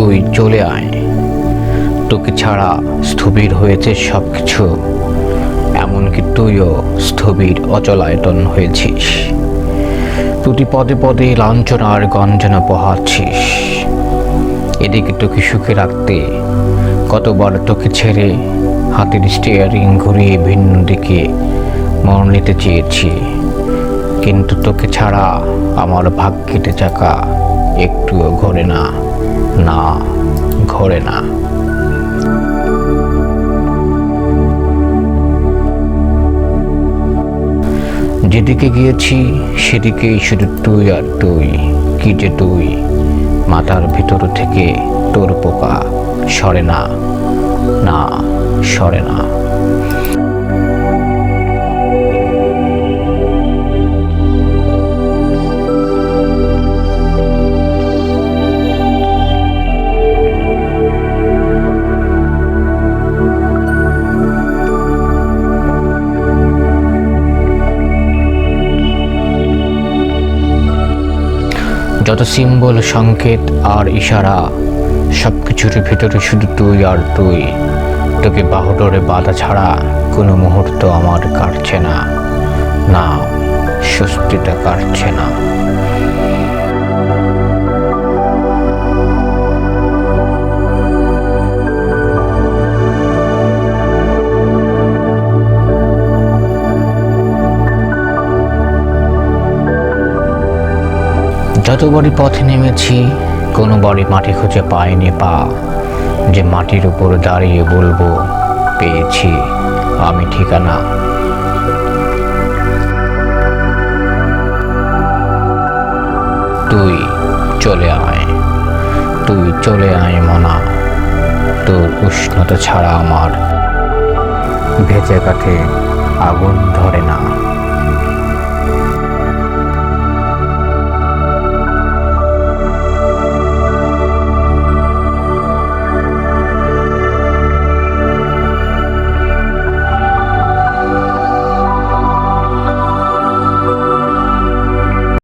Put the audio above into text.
তুই চলে আয়। তোকে ছাড়া স্থবির হয়েছে সব কিছু এমনকি তুইও স্থবির, অচলায়তন হয়েছিস। তুই পদে পদে লাঞ্ছনার গঞ্জনা পোহাচ্ছিস। এদিকে তোকে সুখে রাখতে কতবার তোকে ছেড়ে হাতের স্টিয়ারিং ঘুরিয়ে ভিন্ন দিকে মন নিতে চেয়েছি। কিন্তু তোকে ছাড়া আমার ভাগ্যেতে চাকা একটুও ঘোরে না। না, ঘোরে না। যেদিকে গিয়েছি, সেদিকেই শুধু তুই আর তুই। কি যে তুই, মাথার ভিতর থেকে তোর পোকা সরে না না, সরে না। যত সিম্বল সংকেত আর ইশারা সব কিছুর ভিতরে শুধু তুই আর তুই। তোকে বাহুডোরে বাধা ছাড়া কোনো মুহূর্ত আমার কাটছে না। না, স্বস্তিটা কাটছে না। যতবারই পথে নেমেছি, কোনো বাড়ি মাটি খুঁজে পাইনি পা। যে মাটির উপর দাঁড়িয়ে বলব, পেয়েছি আমি ঠিকানা। তুই চলে আয়, তুই চলে আয় মনা। তোর উষ্ণতা ছাড়া আমার ভেজে কাঠে আগুন ধরে না।